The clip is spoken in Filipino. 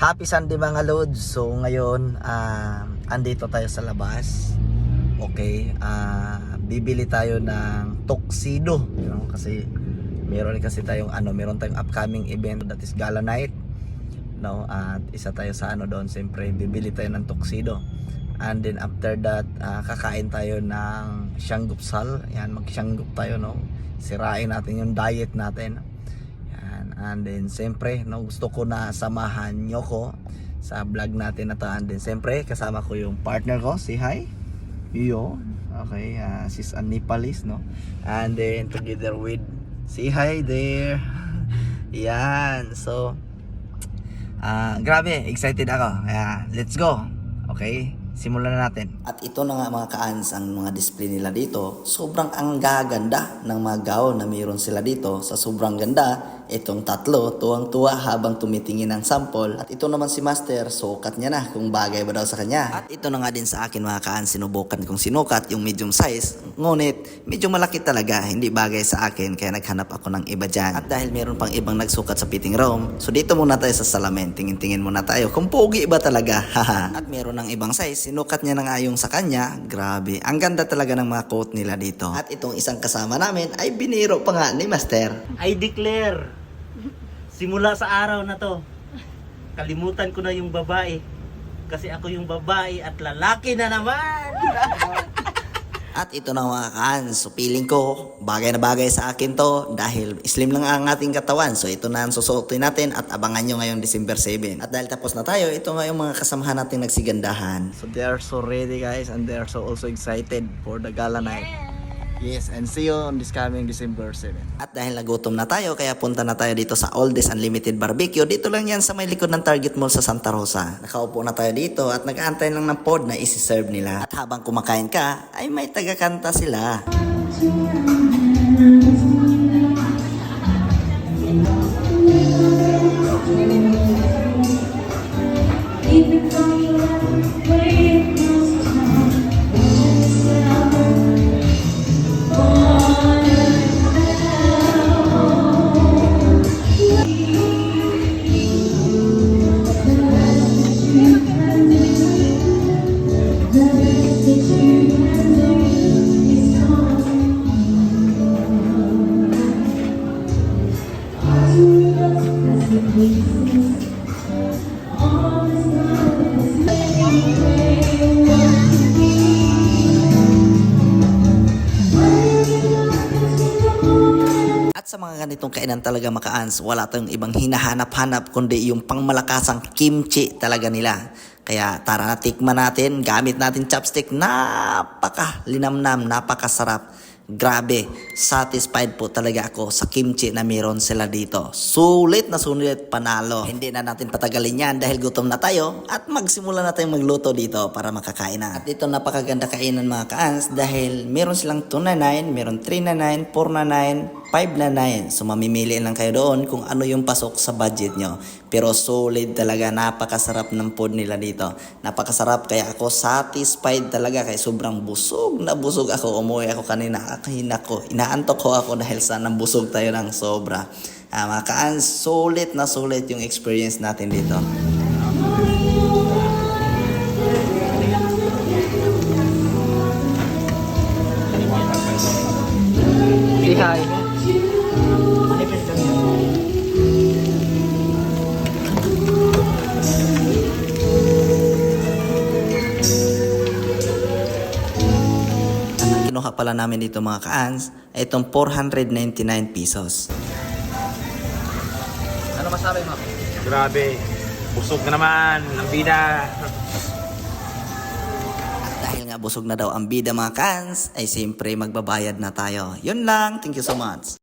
Happy Sunday mga Lods. So ngayon, ah, andito tayo sa labas. Okay, ah, bibili tayo ng tuxedo, you know, kasi meron kasi tayong ano, meron tayong upcoming event that is Gala Night. No, at isa tayo sa ano doon, siyempre bibili tayo ng tuxedo. And then after that, ah, kakain tayo ng shanggupsal. Yan, mag-shangup tayo, no. Sirain natin yung diet natin. And then, siyempre, no, gusto ko na samahan nyo ko sa vlog natin na to. And then, siyempre, kasama ko yung partner ko. Say hi. Yo. Okay, uh, she's a Nepalese, no? And then, together with, say hi there. Yan. So, ah grabe, excited ako. Kaya, let's go. Okay? Simulan na natin. At ito na nga mga kaans ang mga display nila dito. Sobrang ang gaganda ng mga gown na mayroon sila dito. Sa sobrang ganda, itong tatlo, tuwang-tuwa habang tumitingin ng sample. At ito naman si Master, sukat niya na kung bagay ba daw sa kanya. At ito na nga din sa akin mga kaan, sinubukan kong sinukat yung medium size. Ngunit, medyo malaki talaga, hindi bagay sa akin, kaya naghanap ako ng iba dyan. At dahil meron pang ibang nagsukat sa fitting room, so dito muna tayo sa salamin, tingin-tingin muna tayo kung pogi ba talaga. At meron ng ibang size, sinukat niya na nga yung sa kanya, grabe. Ang ganda talaga ng mga coat nila dito. At itong isang kasama namin ay biniro pa nga ni Master. I declare, simula sa araw na to, kalimutan ko na yung babae. Kasi ako yung babae at lalaki na naman. At ito na mga kaan, so feeling ko bagay na bagay sa akin to dahil slim lang ang ating katawan. So ito na ang susuotin natin at abangan nyo ngayong December 7. At dahil tapos na tayo, ito nga yung mga kasamahan nating nagsigandahan. So they are so ready guys and they are so also excited for the gala night. Yes, and see you on this coming December 7. At dahil nagutom na tayo, kaya punta na tayo dito sa Oldest Unlimited Barbecue. Dito lang yan sa may likod ng Target Mall sa Santa Rosa. Nakaupo na tayo dito at nag-aantay lang ng pod na isi-serve nila. At habang kumakain ka, ay may tagakanta sila. At sa mga ganitong kainan talaga makaans, wala tayong ibang hinahanap-hanap kundi yung pangmalakasang kimchi talaga nila. Kaya tara na tikman natin, gamit natin chopstick, napaka linamnam, napakasarap. Grabe, satisfied po talaga ako sa kimchi na meron sila dito. Sulit na sulit panalo. Hindi na natin patagalin yan dahil gutom na tayo at magsimula na tayong magluto dito para makakain na. At ito napakaganda kainan mga kaans dahil meron silang 2 na 9, meron 3 na 9, 4 na 9, 5 na 9. So mamimili lang kayo doon kung ano yung pasok sa budget nyo. Pero solid talaga, napakasarap ng food nila dito. Napakasarap kaya ako satisfied talaga kaya sobrang busog na busog ako. Umuwi ako kanina, akahin ako. Inaantok ko ako dahil sa nambusog tayo ng sobra. Ah, mga kaan, solid na solid yung experience natin dito. Hi. Kinuha pala namin dito mga kaans ay itong 499 pesos. Ano masabi mo? Grabe. Busog na naman. Ang bida. Dahil nga busog na daw ang bida mga kans, ay siyempre magbabayad na tayo. Yun lang. Thank you so much.